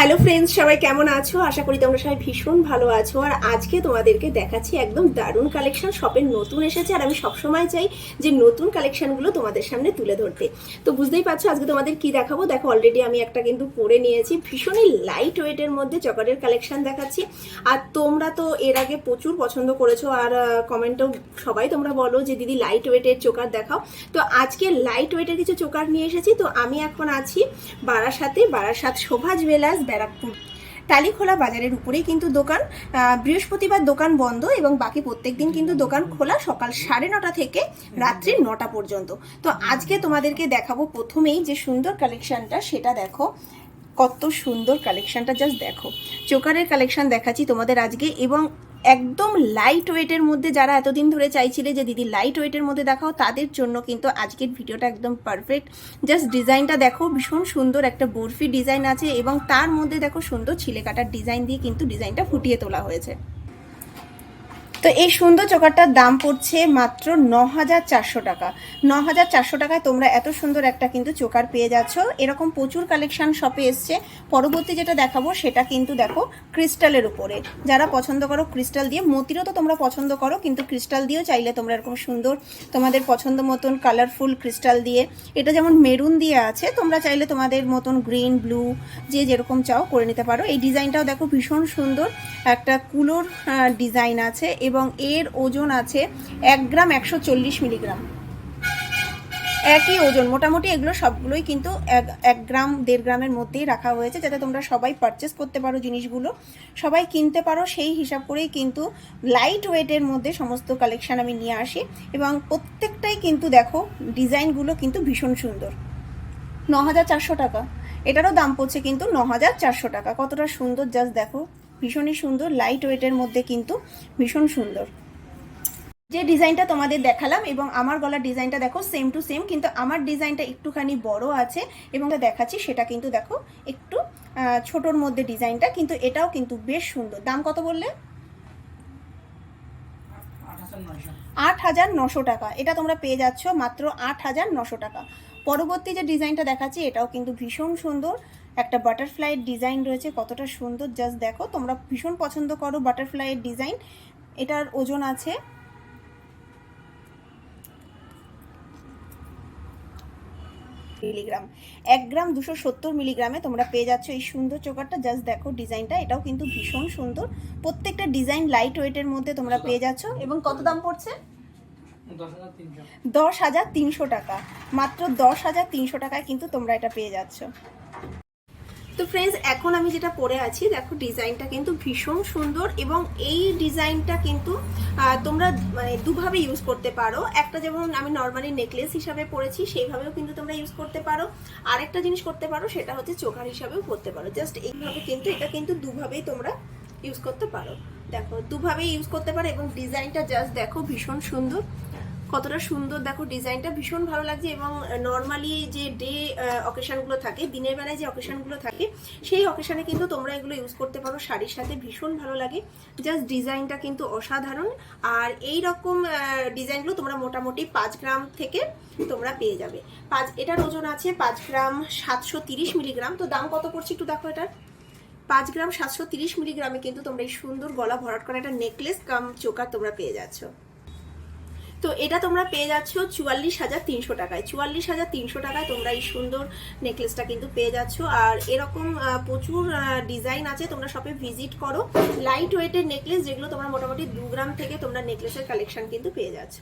Hello friends সবাই কেমন আছো? আশা করি তোমরা সবাই ভীষণ ভালো আছো। আর আজকে তোমাদেরকে দেখাচ্ছি একদম দারুণ কালেকশন শপের নতুন এসেছে। আর আমি সবসময় চাই যে নতুন কালেকশনগুলো তোমাদের সামনে তুলে ধরতে। তো বুঝতেই পারছ আজকে তোমাদের কি দেখাবো? দেখো অলরেডি আমি একটা কিন্তু পরে নিয়েছি। ভীষণই লাইট ওয়েটের মধ্যে চকারের কালেকশন দেখাচ্ছি। আর তোমরা তো এর আগে প্রচুর পছন্দ করেছ। আর কমেন্টও সবাই তোমরা বলো যে, দিদি লাইট ওয়েটের চোকার দেখাও। তো আজকে লাইট ওয়েটের কিছু চোকার নিয়ে এসেছি। তো আমি এখন আছি বারাসাতে, বারাসাত শোভা জুয়েলার্স ব্যারাকপুর। টালিখোলা বাজারের উপরেই কিন্তু দোকান। বৃহস্পতিবার দোকান বন্ধ এবং বাকি প্রত্যেক দিন কিন্তু দোকান খোলা সকাল সাড়ে নটা থেকে রাত্রি নটা পর্যন্ত। তো আজকে তোমাদেরকে দেখাবো প্রথমেই যে সুন্দর কালেকশানটা, সেটা দেখো। কত সুন্দর কালেকশানটা, জাস্ট দেখো। চোকারের কালেকশান দেখাচ্ছি তোমাদের আজকে এবং একদম লাইট ওয়েটের মধ্যে যারা এতদিন ধরে চাইছিলে যে, দিদি লাইট ওয়েটের মধ্যে দেখাও, তাদের জন্য কিন্তু আজকের ভিডিওটা একদম পারফেক্ট জাস্ট ডিজাইনটা দেখো, ভীষণ সুন্দর একটা বরফি ডিজাইন আছে এবং তার মধ্যে দেখো সুন্দর ছিলে কাটার ডিজাইন দিয়ে কিন্তু ডিজাইনটা ফুটিয়ে তোলা হয়েছে। তো এই সুন্দর চোকারটার দাম পড়ছে মাত্র ন হাজার চারশো টাকা। ন হাজার চারশো টাকায় তোমরা এত সুন্দর একটা কিন্তু চোকার পেয়ে যাচ্ছ। এরকম প্রচুর কালেকশান শপে এসছে। পরবর্তী যেটা দেখাবো সেটা কিন্তু দেখো ক্রিস্টালের উপরে। যারা পছন্দ করো ক্রিস্টাল দিয়ে, মতিরও তো তোমরা পছন্দ করো, কিন্তু ক্রিস্টাল দিয়েও চাইলে তোমরা এরকম সুন্দর তোমাদের পছন্দ মতন কালারফুল ক্রিস্টাল দিয়ে, এটা যেমন মেরুন দিয়ে আছে, তোমরা চাইলে তোমাদের মতন গ্রিন ব্লু যে যেরকম চাও করে নিতে পারো। এই ডিজাইনটাও দেখো ভীষণ সুন্দর। একটা কুলোর ডিজাইন আছে এবং এর ওজন আছে এক গ্রাম একশো চল্লিশ মিলিগ্রাম। একই ওজন, মোটামুটি এগুলো সবগুলোই কিন্তু এক এক গ্রাম, দেড় গ্রামের মধ্যেই রাখা হয়েছে যাতে তোমরা সবাই পারচেস করতে পারো জিনিসগুলো। সবাই কিনতে পারো, সেই হিসাব করেই কিন্তু লাইট ওয়েটের মধ্যে সমস্ত কালেকশান আমি নিয়ে আসি এবং প্রত্যেকটাই কিন্তু দেখো, ডিজাইনগুলো কিন্তু ভীষণ সুন্দর। ন হাজার চারশো টাকা। এটারও দাম পড়ছে কিন্তু ন হাজার চারশো টাকা। কতটা সুন্দর জাস্ট দেখো। ভীষণই সুন্দর লাইট ওয়েটের মধ্যে কিন্তু ভীষণ সুন্দর। যে ডিজাইনটা তোমাদের দেখালাম এবং আমার গলার ডিজাইনটা দেখো সেম টু সেম কিন্তু আমার ডিজাইনটা একটুখানি বড় আছে এবং দেখাচ্ছি সেটা কিন্তু দেখো একটু ছোটোর মধ্যে ডিজাইনটা কিন্তু এটাও কিন্তু বেশ সুন্দর। দাম কত বললে? আট হাজার নশো টাকা। এটা তোমরা পেয়ে যাচ্ছ মাত্র আট হাজার নশো টাকা। পরবর্তী যে ডিজাইনটা দেখাচ্ছি, এটাও কিন্তু ভীষণ সুন্দর। একটা বাটারফ্লাইয়ের ডিজাইন রয়েছে, কতটা সুন্দর জাস্ট দেখো। তোমরা ভীষণ পছন্দ করো বাটারফ্লাইয়ের ডিজাইন এটার ওজন আছে। মিলিগ্রাম এক গ্রাম দুশো সত্তর মিলিগ্রামে তোমরা পেয়ে যাচ্ছ এই সুন্দর চোকারটা। জাস্ট দেখো ডিজাইনটা, এটাও কিন্তু ভীষণ সুন্দর। প্রত্যেকটা ডিজাইন লাইট ওয়েটের মধ্যে তোমরা পেয়ে যাচ্ছ। এবং কত দাম পড়ছে? দশ হাজার তিনশো। টাকা। মাত্র দশ হাজার তিনশো টাকায় কিন্তু তোমরা এটা পেয়ে যাচ্ছ। তো ফ্রেন্ডস এখন আমি যেটা পরে আছি, দেখো ডিজাইনটা কিন্তু ভীষণ সুন্দর এবং এই ডিজাইনটা কিন্তু তোমরা মানে দুভাবে ইউজ করতে পারো। একটা যেমন আমি নর্মালি নেকলেস হিসাবে পরেছি, সেইভাবেও কিন্তু তোমরা ইউজ করতে পারো। আরেকটা জিনিস করতে পারো, সেটা হচ্ছে চোখার হিসাবেও করতে পারো। জাস্ট এইভাবে কিন্তু, এটা কিন্তু দুভাবেই তোমরা ইউজ করতে পারো। দেখো, দুভাবেই ইউজ করতে পারো এবং ডিজাইনটা জাস্ট দেখো ভীষণ সুন্দর। কতটা সুন্দর, দেখো ডিজাইনটা ভীষণ ভালো লাগছে এবং নর্মালি যে ডে অকেশনগুলো থাকে, দিনের বেলায় যে অকেশনগুলো থাকে, সেই অকেশনে কিন্তু তোমরা এগুলো ইউজ করতে পারো। শাড়ির সাথে ভীষণ ভালো লাগে। জাস্ট ডিজাইনটা কিন্তু অসাধারণ। আর এই রকম ডিজাইনগুলো তোমরা মোটামুটি পাঁচ গ্রাম থেকে তোমরা পেয়ে যাবে। পাঁচ, এটার ওজন আছে পাঁচ গ্রাম সাতশো তিরিশ মিলিগ্রাম। তো দাম কত পড়ছে একটু দেখো এটার? পাঁচ গ্রাম সাতশো তিরিশ মিলিগ্রামে কিন্তু তোমরা এই সুন্দর গলা ভরাট করা একটা নেকলেস কাম চোকার তোমরা পেয়ে যাচ্ছ। তো এটা তোমরা পেয়ে যাচ্ছ চুয়াল্লিশ হাজার তিনশো টাকায়। চুয়াল্লিশ হাজার তিনশো টাকায় তোমরা এই সুন্দর নেকলেসটা কিন্তু পেয়ে যাচ্ছ। আর এরকম প্রচুর ডিজাইন আছে, তোমরা শপে ভিজিট করো। লাইট ওয়েটের নেকলেস যেগুলো তোমরা মোটামুটি দু গ্রাম থেকে তোমরা নেকলেসের কালেকশন কিন্তু পেয়ে যাচ্ছ।